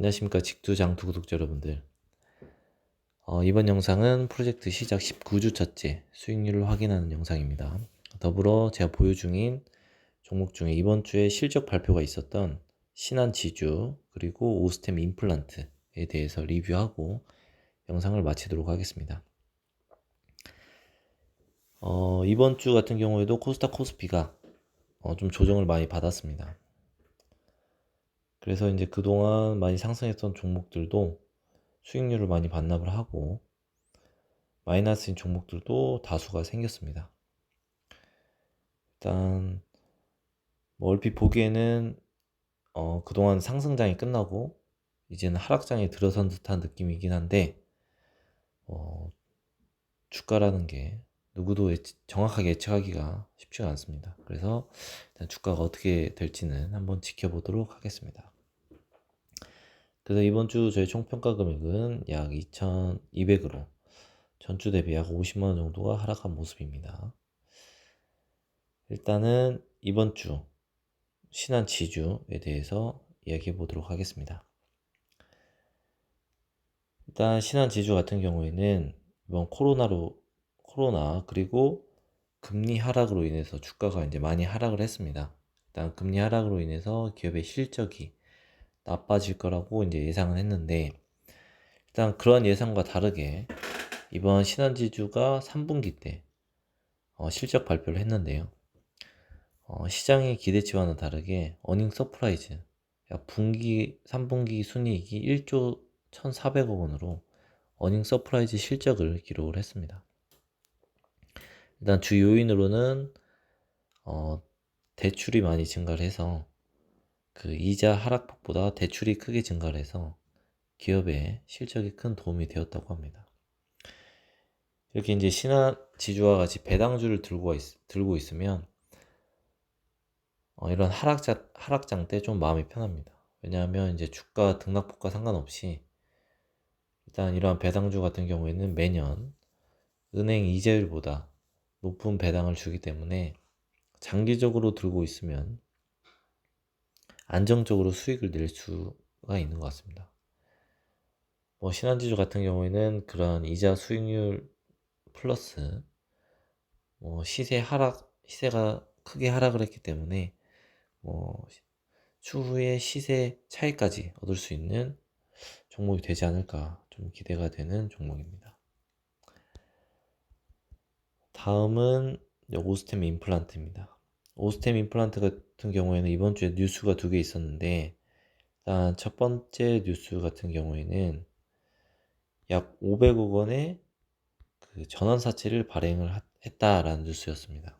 안녕하십니까 직두장투 구독자 여러분들. 어, 이번 영상은 프로젝트 시작 19주 차째 수익률을 확인하는 영상입니다. 더불어 제가 보유 중인 종목 중에 이번 주에 실적 발표가 있었던 신한지주 그리고 오스템 임플란트에 대해서 리뷰하고 영상을 마치도록 하겠습니다. 어, 이번 주 같은 경우에도 코스닥 코스피가 어, 좀 조정을 많이 받았습니다 그래서 이제 그동안 많이 상승했던 종목들도 수익률을 많이 반납을 하고 마이너스인 종목들도 다수가 생겼습니다. 일단 뭐 얼핏 보기에는 어 그동안 상승장이 끝나고 이제는 하락장에 들어선 듯한 느낌이긴 한데 어 주가라는 게 누구도 예측, 정확하게 예측하기가 쉽지가 않습니다. 그래서 주가가 어떻게 될지는 한번 지켜보도록 하겠습니다. 그래서 이번 주 저희 총평가 금액은 약 2,200으로 전주 대비 약 50만 원 정도가 하락한 모습입니다. 일단은 이번 주 신한 지주에 대해서 이야기해 보도록 하겠습니다. 일단 신한 지주 같은 경우에는 이번 코로나로 코로나 그리고 금리 하락으로 인해서 주가가 이제 많이 하락을 했습니다. 일단 금리 하락으로 인해서 기업의 실적이 나빠질 거라고 이제 예상을 했는데 일단 그런 예상과 다르게 이번 신한지주가 3분기 때 어, 실적 발표를 했는데요. 어, 시장의 기대치와는 다르게 어닝 서프라이즈 약 분기 3분기 순이익이 1조 1,400억 원으로 어닝 서프라이즈 실적을 기록을 했습니다. 일단 주 요인으로는 어, 대출이 많이 증가를 해서 그 이자 하락폭보다 대출이 크게 증가를 해서 기업의 실적에 큰 도움이 되었다고 합니다. 이렇게 이제 신화 지주와 같이 배당주를 들고, 있, 들고 있으면 어, 이런 하락자, 하락장 때 좀 마음이 편합니다. 왜냐하면 이제 주가 등락폭과 상관없이 일단 이러한 배당주 같은 경우에는 매년 은행 이자율보다 높은 배당을 주기 때문에 장기적으로 들고 있으면 안정적으로 수익을 낼 수가 있는 것 같습니다. 뭐 신한지주 같은 경우에는 그런 이자 수익률 플러스 뭐 시세 하락 시세가 크게 하락을 했기 때문에 뭐 추후에 시세 차이까지 얻을 수 있는 종목이 되지 않을까 좀 기대가 되는 종목입니다. 다음은 오스템 임플란트입니다. 오스템 임플란트 같은 경우에는 이번 주에 뉴스가 두 개 있었는데 일단 첫 번째 뉴스 같은 경우에는 약 500억 원의 그 전환사채를 발행을 했다라는 뉴스였습니다.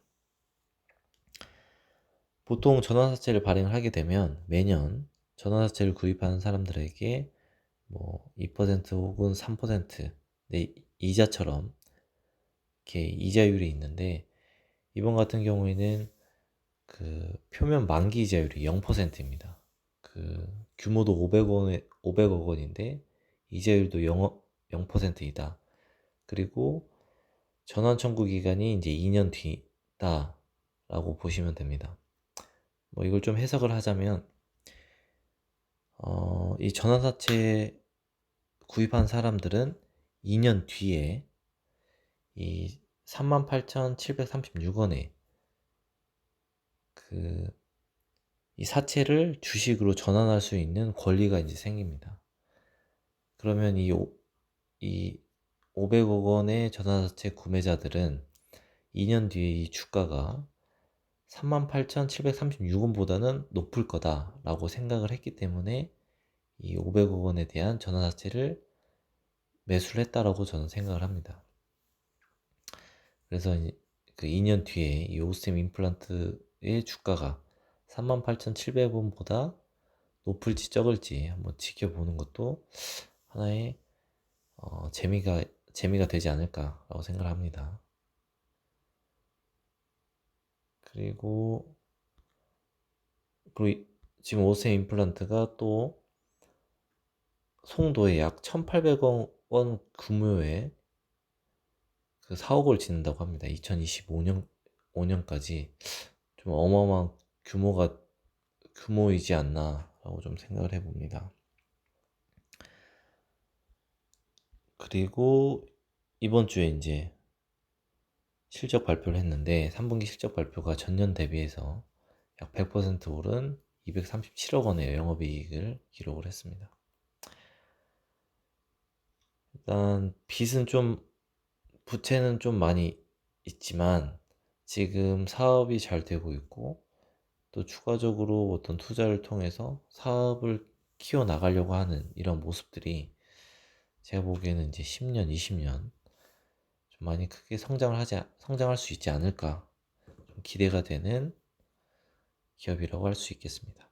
보통 전환사채를 발행을 하게 되면 매년 전환사채를 구입하는 사람들에게 뭐 2% 혹은 3%의 이자처럼 이렇게 이자율이 있는데 이번 같은 경우에는 그 표면 만기 이자율이 0%입니다. 그 규모도 500원 500억 원인데 이자율도 0, 0%이다. 그리고 전환 청구 기간이 이제 2년 뒤다라고 보시면 됩니다. 뭐 이걸 좀 해석을 하자면 어, 이 전환사채 구입한 사람들은 2년 뒤에 이 38,736원에 그, 이 사채를 주식으로 전환할 수 있는 권리가 이제 생깁니다. 그러면 이, 이 500억 원의 전환사채 구매자들은 2년 뒤에 이 주가가 38,736원보다는 높을 거다라고 생각을 했기 때문에 이 500억 원에 대한 전환사채를 매수를 했다라고 저는 생각을 합니다. 그래서 그 2년 뒤에 이 오스템 임플란트 의 주가가 38,700원보다 높을 지 적을지 한번 지켜보는 것도 하나의 어, 재미가 재미가 되지 않을까라고 생각을 합니다. 그리고 그리고 지금 오세 임플란트가 또 송도에 약 1,800원 규모의 그 사옥을 짓는다고 합니다. 2025년 5년까지 좀 어마어마한 규모가 규모이지 않나라고 좀 생각을 해봅니다. 그리고 이번 주에 이제 실적 발표를 했는데 3분기 실적 발표가 전년 대비해서 약 100% 오른 237억 원의 영업이익을 기록을 했습니다. 일단 빚은 좀 부채는 좀 많이 있지만 지금 사업이 잘 되고 있고 또 추가적으로 어떤 투자를 통해서 사업을 키워 나가려고 하는 이런 모습들이 제가 보기에는 이제 10년, 20년 좀 많이 크게 성장을 하지 성장할 수 있지 않을까 좀 기대가 되는 기업이라고 할 수 있겠습니다.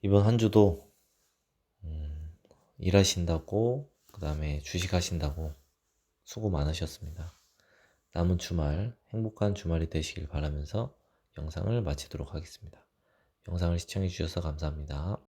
이번 한 주도 음, 일하신다고 그 다음에 주식하신다고 수고 많으셨습니다. 남은 주말 행복한 주말이 되시길 바라면서 영상을 마치도록 하겠습니다. 영상을 시청해 주셔서 감사합니다.